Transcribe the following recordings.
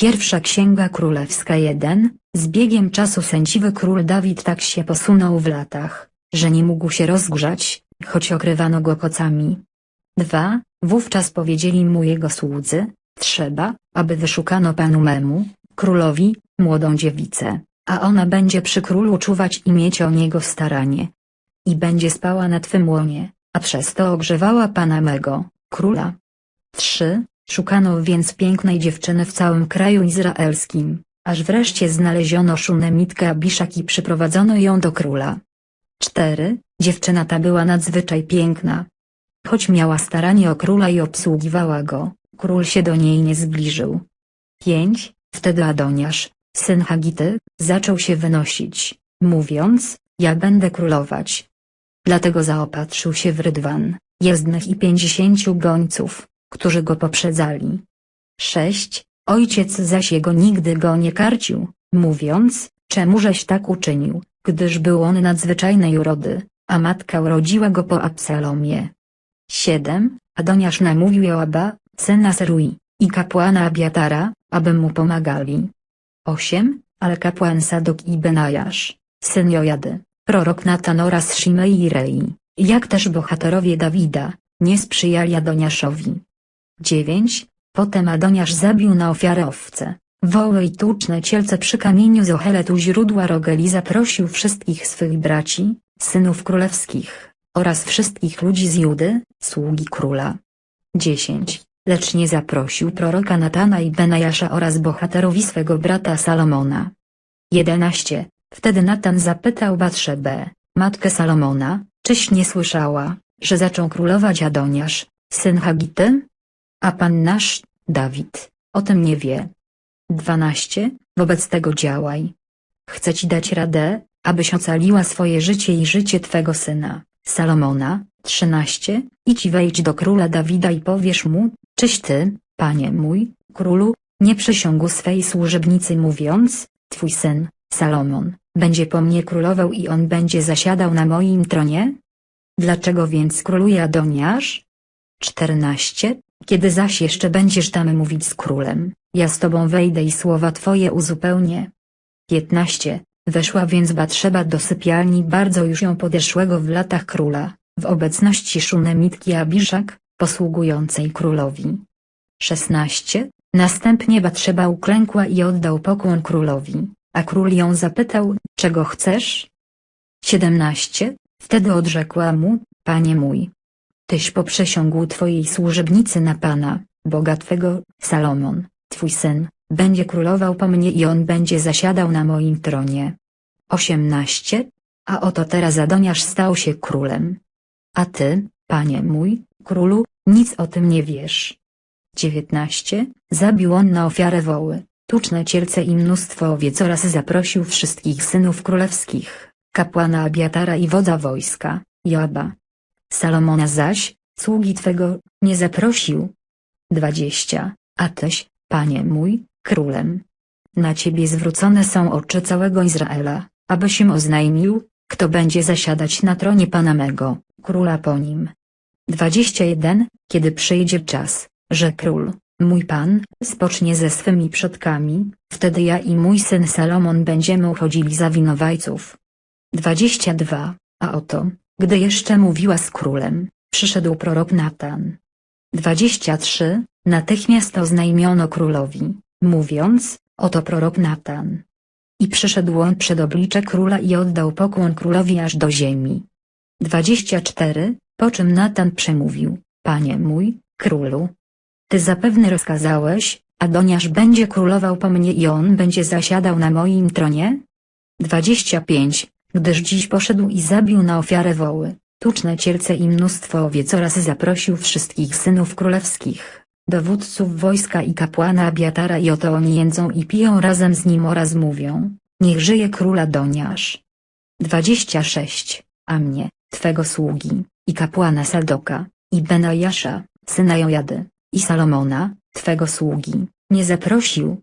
Pierwsza Księga Królewska 1 Z biegiem czasu sędziwy król Dawid tak się posunął w latach, że nie mógł się rozgrzać, choć okrywano go kocami. 2. Wówczas powiedzieli mu jego słudzy, trzeba, aby wyszukano panu memu, królowi, młodą dziewicę, a ona będzie przy królu czuwać i mieć o niego staranie. I będzie spała na twym łonie, a przez to ogrzewała pana mego, króla. 3. Szukano więc pięknej dziewczyny w całym kraju izraelskim, aż wreszcie znaleziono szunemitkę Abiszak i przyprowadzono ją do króla. 4. Dziewczyna ta była nadzwyczaj piękna. Choć miała staranie o króla i obsługiwała go, król się do niej nie zbliżył. 5. Wtedy Adoniasz, syn Hagity, zaczął się wynosić, mówiąc, ja będę królować. Dlatego zaopatrzył się w rydwan, jezdnych i pięćdziesięciu gońców, którzy go poprzedzali. 6. Ojciec zaś jego nigdy go nie karcił, mówiąc, czemużeś tak uczynił, gdyż był on nadzwyczajnej urody, a matka urodziła go po Absalomie. 7. Adoniasz namówił Joaba, syna Serui, i kapłana Abiatara, aby mu pomagali. 8. Ale kapłan Sadok i Benajasz, syn Jojady, prorok Natan oraz Shimei i Rei, jak też bohaterowie Dawida, nie sprzyjali Adoniaszowi. 9. Potem Adoniasz zabił na ofiarę owce, woły i tuczne cielce przy kamieniu z Ochelet u źródła Rogeli zaprosił wszystkich swych braci, synów królewskich, oraz wszystkich ludzi z Judy, sługi króla. 10. Lecz nie zaprosił proroka Natana i Benajasza oraz bohaterowi swego brata Salomona. 11. Wtedy Natan zapytał Batrzebę, matkę Salomona, czyś nie słyszała, że zaczął królować Adoniasz, syn Hagity? A pan nasz, Dawid, o tym nie wie. 12. Wobec tego działaj. Chcę ci dać radę, abyś ocaliła swoje życie i życie twego syna, Salomona. 13. Idź i wejdź do króla Dawida i powiesz mu, czyś ty, panie mój, królu, nie przysiągł swej służebnicy mówiąc, twój syn, Salomon, będzie po mnie królował i on będzie zasiadał na moim tronie? Dlaczego więc króluje Adoniasz? 14. Kiedy zaś jeszcze będziesz tam mówić z królem, ja z tobą wejdę i słowa twoje uzupełnię. 15. Weszła więc Batrzeba do sypialni bardzo już ją podeszłego w latach króla, w obecności szunemitki Abiszak, posługującej królowi. 16. Następnie Batrzeba uklękła i oddał pokłon królowi, a król ją zapytał, czego chcesz? 17. Wtedy odrzekła mu, panie mój. Tyś poprzysiągł twojej służebnicy na pana, Boga twego, Salomon, twój syn, będzie królował po mnie i on będzie zasiadał na moim tronie. 18. A oto teraz Adoniasz stał się królem. A ty, panie mój, królu, nic o tym nie wiesz. 19. Zabił on na ofiarę woły, tuczne cielce i mnóstwo owiec oraz zaprosił wszystkich synów królewskich, kapłana Abiatara i wodza wojska, Joaba. Salomona zaś, sługi twego, nie zaprosił. 20. A tyś, panie mój, królem. Na ciebie zwrócone są oczy całego Izraela, abyś im oznajmił, kto będzie zasiadać na tronie pana mego, króla po nim. 21. Kiedy przyjdzie czas, że król, mój pan, spocznie ze swymi przodkami, wtedy ja i mój syn Salomon będziemy uchodzili za winowajców. 22. A oto, gdy jeszcze mówiła z królem, przyszedł prorok Natan. 23. Natychmiast oznajmiono królowi, mówiąc, oto prorok Natan. I przyszedł on przed oblicze króla i oddał pokłon królowi aż do ziemi. 24. Po czym Natan przemówił, panie mój, królu. Ty zapewne rozkazałeś, Adoniasz będzie królował po mnie i on będzie zasiadał na moim tronie? 25. Gdyż dziś poszedł i zabił na ofiarę woły, tuczne cielce i mnóstwo owiec oraz zaprosił wszystkich synów królewskich, dowódców wojska i kapłana Abiatara i oto oni jędzą i piją razem z nim oraz mówią, niech żyje króla Doniasz. 26. A mnie, twego sługi, i kapłana Sadoka, i Benajasza, syna Jojady, i Salomona, twego sługi, nie zaprosił.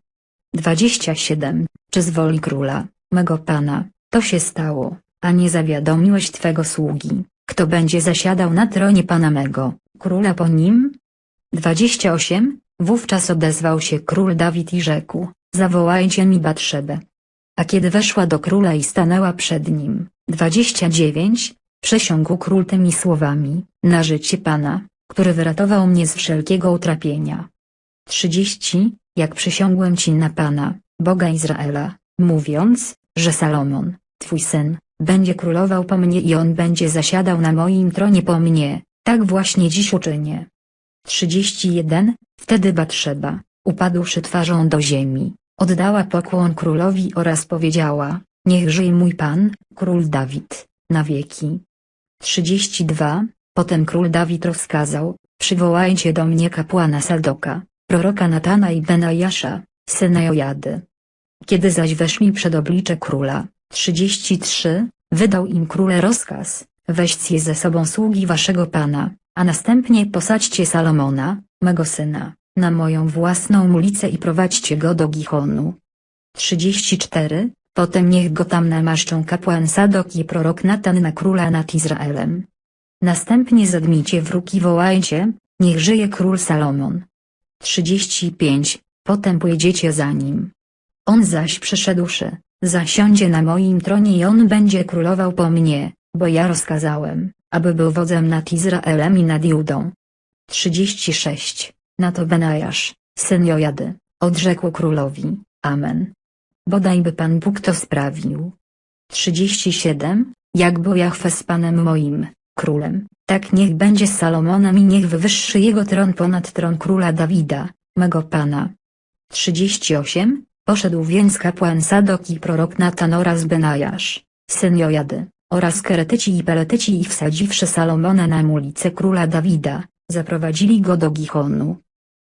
27. Czy z woli króla, mego pana, to się stało, a nie zawiadomiłeś twego sługi, kto będzie zasiadał na tronie pana mego, króla po nim? 28. Wówczas odezwał się król Dawid i rzekł, zawołajcie mi Batrzebę. A kiedy weszła do króla i stanęła przed nim, 29, przesiągł król tymi słowami, na życie Pana, który wyratował mnie z wszelkiego utrapienia. 30, jak przysiągłem ci na Pana, Boga Izraela, mówiąc, że Salomon, twój syn, będzie królował po mnie i on będzie zasiadał na moim tronie po mnie, tak właśnie dziś uczynię. 31, wtedy Batrzeba, upadłszy twarzą do ziemi, oddała pokłon królowi oraz powiedziała, niech żyje mój pan, król Dawid, na wieki. 32, potem król Dawid rozkazał, przywołajcie do mnie kapłana Sadoka, proroka Natana i Benajasza, syna Jojady. Kiedy zaś weszli przed oblicze króla, 33, wydał im króle rozkaz, weźcie ze sobą sługi waszego pana, a następnie posadźcie Salomona, mego syna, na moją własną ulicę i prowadźcie go do Gichonu. 34, potem niech go tam namaszczą kapłan Sadok i prorok Natan na króla nad Izraelem. Następnie zadmijcie wróg i wołajcie, niech żyje król Salomon. 35, potem pójdziecie za nim. On zaś przyszedłszy, zasiądzie na moim tronie i on będzie królował po mnie, bo ja rozkazałem, aby był wodzem nad Izraelem i nad Judą. 36. Na to Benajasz, syn Jojady, odrzekł królowi, Amen. Bodajby Pan Bóg to sprawił. 37. Jak był Jahwe z Panem moim, królem, tak niech będzie z Salomonem i niech wywyższy jego tron ponad tron króla Dawida, mego Pana. 38. Poszedł więc kapłan Sadok i prorok Natan oraz Benajasz, syn Jojady, oraz Keretyci i Peletyci i wsadziwszy Salomona na ulicę króla Dawida, zaprowadzili go do Gichonu.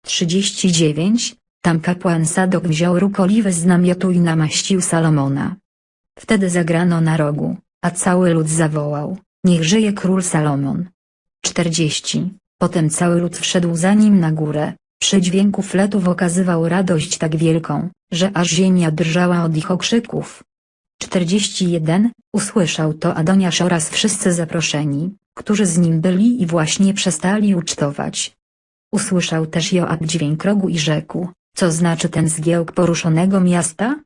39. Tam kapłan Sadok wziął róg oliwy z namiotu i namaścił Salomona. Wtedy zagrano na rogu, a cały lud zawołał, niech żyje król Salomon. 40. Potem cały lud wszedł za nim na górę, przy dźwięku fletów okazywał radość tak wielką, że aż ziemia drżała od ich okrzyków. 41. Usłyszał to Adoniasz oraz wszyscy zaproszeni, którzy z nim byli i właśnie przestali ucztować. Usłyszał też Joab dźwięk rogu i rzekł, co znaczy ten zgiełk poruszonego miasta?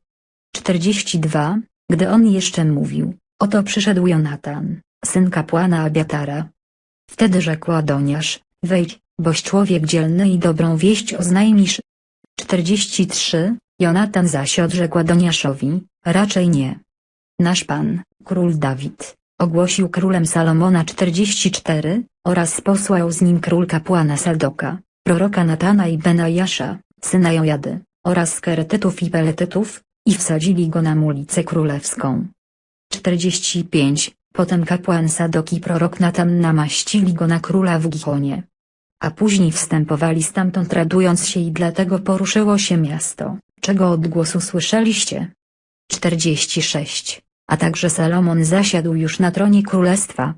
42. Gdy on jeszcze mówił, oto przyszedł Jonatan, syn kapłana Abiatara. Wtedy rzekł Adoniasz, wejdź, boś człowiek dzielny i dobrą wieść oznajmisz. 43. Jonatan zaś odrzekł Adoniaszowi, raczej nie. Nasz pan, król Dawid, ogłosił królem Salomona 44, oraz posłał z nim król kapłana Sadoka, proroka Natana i Benajasza, syna Jojady, oraz Keretytów i Peletytów, i wsadzili go na ulicę królewską. 45. Potem kapłan Sadok i prorok Natan namaścili go na króla w Gichonie. A później wstępowali stamtąd radując się i dlatego poruszyło się miasto, czego odgłosu słyszeliście. 46. A także Salomon zasiadł już na tronie królestwa.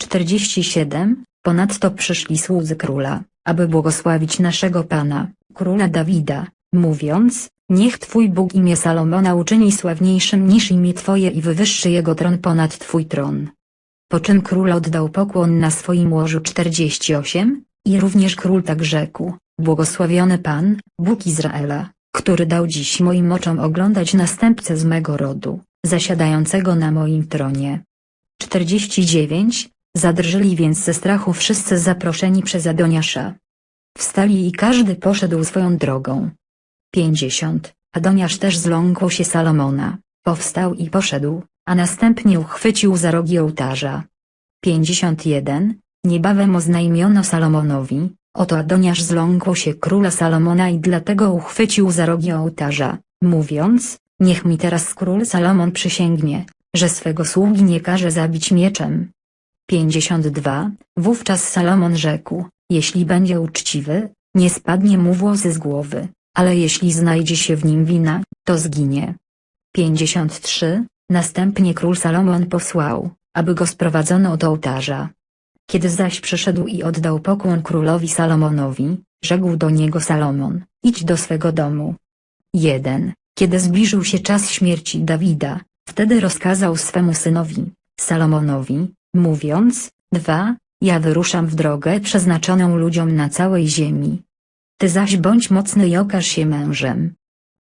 47. Ponadto przyszli słudzy króla, aby błogosławić naszego Pana, króla Dawida, mówiąc, niech Twój Bóg imię Salomona uczyni sławniejszym niż imię Twoje i wywyższy jego tron ponad Twój tron. Po czym król oddał pokłon na swoim łożu 48, i również król tak rzekł, błogosławiony Pan, Bóg Izraela, który dał dziś moim oczom oglądać następcę z mego rodu, zasiadającego na moim tronie. 49. Zadrżeli więc ze strachu wszyscy zaproszeni przez Adoniasza. Wstali i każdy poszedł swoją drogą. 50. Adoniasz też zląkł się Salomona, powstał i poszedł, a następnie uchwycił za rogi ołtarza. 51. Niebawem oznajmiono Salomonowi, oto Adoniasz zląkł się króla Salomona i dlatego uchwycił za rogi ołtarza, mówiąc, niech mi teraz król Salomon przysięgnie, że swego sługi nie każe zabić mieczem. 52. Wówczas Salomon rzekł, jeśli będzie uczciwy, nie spadnie mu włosy z głowy, ale jeśli znajdzie się w nim wina, to zginie. 53. Następnie król Salomon posłał, aby go sprowadzono do ołtarza. Kiedy zaś przyszedł i oddał pokłon królowi Salomonowi, rzekł do niego Salomon, idź do swego domu. 1. Kiedy zbliżył się czas śmierci Dawida, wtedy rozkazał swemu synowi, Salomonowi, mówiąc, 2. Ja wyruszam w drogę przeznaczoną ludziom na całej ziemi. ty zaś bądź mocny i okaż się mężem.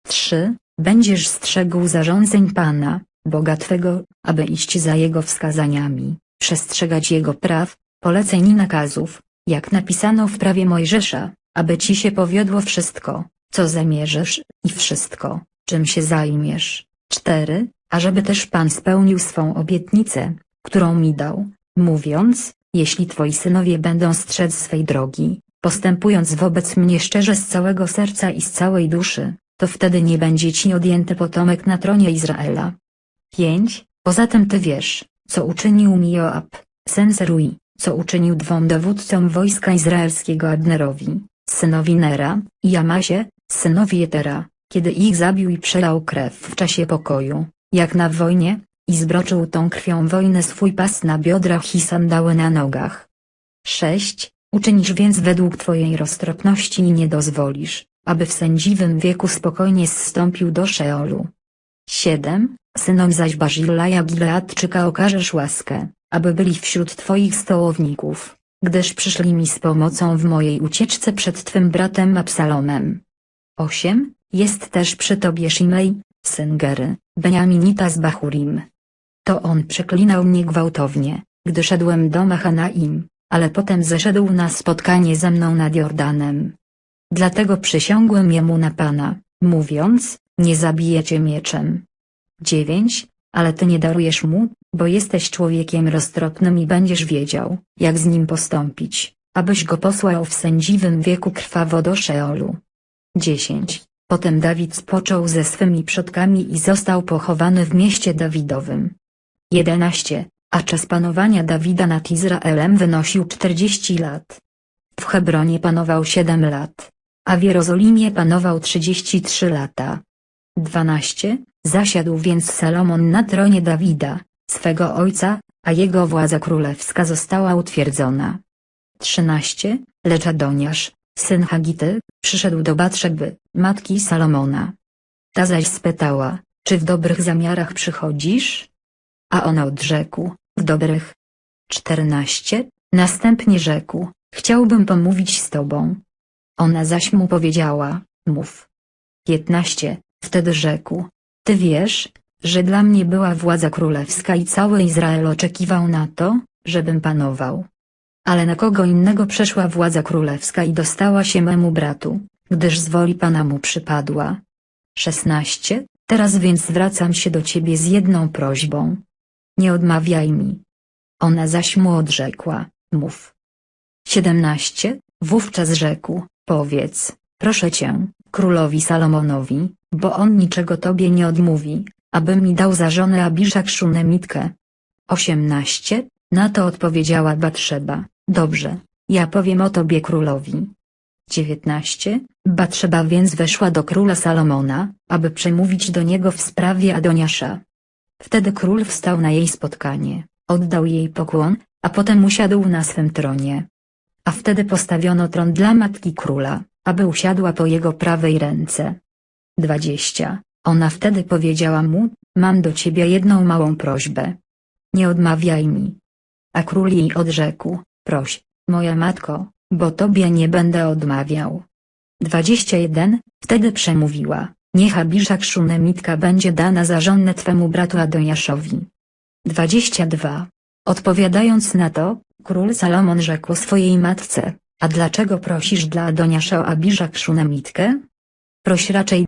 3. Będziesz strzegł zarządzeń Pana, Boga Twego, aby iść za Jego wskazaniami, przestrzegać Jego praw, poleceń i nakazów, jak napisano w prawie Mojżesza, aby Ci się powiodło wszystko, co zamierzysz, i wszystko, czym się zajmiesz. 4. Ażeby też Pan spełnił swą obietnicę, którą mi dał, mówiąc, jeśli Twoi synowie będą strzec swej drogi, postępując wobec mnie szczerze z całego serca i z całej duszy, to wtedy nie będzie Ci odjęty potomek na tronie Izraela. 5. Poza tym Ty wiesz, co uczynił mi Joab, syn co uczynił dwom dowódcom wojska izraelskiego Abnerowi, synowi Nera, i Amasie, synowi Etera, kiedy ich zabił i przelał krew w czasie pokoju, jak na wojnie, i zbroczył tą krwią wojny swój pas na biodrach i sandały na nogach. 6. Uczynisz więc według Twojej roztropności i nie dozwolisz, aby w sędziwym wieku spokojnie zstąpił do Szeolu. 7. Synom zaś Bazilaja Gileadczyka okażesz łaskę, aby byli wśród Twoich stołowników, gdyż przyszli mi z pomocą w mojej ucieczce przed Twym bratem Absalomem. 8. Jest też przy Tobie Shimei, syn Gery, Beniaminita z Bachurim. To on przeklinał mnie gwałtownie, gdy szedłem do Mahanaim, ale potem zeszedł na spotkanie ze mną nad Jordanem. Dlatego przysiągłem jemu na Pana, mówiąc, nie zabijecie mieczem. 9. Ale ty nie darujesz mu, bo jesteś człowiekiem roztropnym i będziesz wiedział, jak z nim postąpić, abyś go posłał w sędziwym wieku krwawo do Szeolu. 10. Potem Dawid spoczął ze swymi przodkami i został pochowany w mieście Dawidowym. 11. A czas panowania Dawida nad Izraelem wynosił 40 lat. W Hebronie panował 7 lat, a w Jerozolimie panował 33 lata. 12. Zasiadł więc Salomon na tronie Dawida, swego ojca, a jego władza królewska została utwierdzona. 13. Lecz Adoniasz, syn Hagity, przyszedł do Batrzeby, matki Salomona. Ta zaś spytała, czy w dobrych zamiarach przychodzisz? A on odrzekł, w dobrych. 14. Następnie rzekł, chciałbym pomówić z tobą. Ona zaś mu powiedziała, mów. 15. Wtedy rzekł, ty wiesz, że dla mnie była władza królewska i cały Izrael oczekiwał na to, żebym panował. Ale na kogo innego przeszła władza królewska i dostała się memu bratu, gdyż z woli Pana mu przypadła. 16. Teraz więc zwracam się do ciebie z jedną prośbą. Nie odmawiaj mi. Ona zaś mu odrzekła, mów. 17. Wówczas rzekł, powiedz, proszę cię, królowi Salomonowi, bo on niczego tobie nie odmówi, aby mi dał za żonę Abiszak Szunemitkę. 18. Na to odpowiedziała Batrzeba, dobrze, ja powiem o tobie królowi. 19. Batrzeba więc weszła do króla Salomona, aby przemówić do niego w sprawie Adoniasza. Wtedy król wstał na jej spotkanie, oddał jej pokłon, a potem usiadł na swym tronie. A wtedy postawiono tron dla matki króla, aby usiadła po jego prawej ręce. 20. Ona wtedy powiedziała mu, mam do ciebie jedną małą prośbę. Nie odmawiaj mi. A król jej odrzekł, proś, moja matko, bo tobie nie będę odmawiał. 21. Wtedy przemówiła, niech Abiszak Szunemitka będzie dana za żonę twemu bratu Adoniaszowi. 22. Odpowiadając na to, król Salomon rzekł swojej matce, a dlaczego prosisz dla Adoniasza o Abiszak Szunemitkę? Proś raczej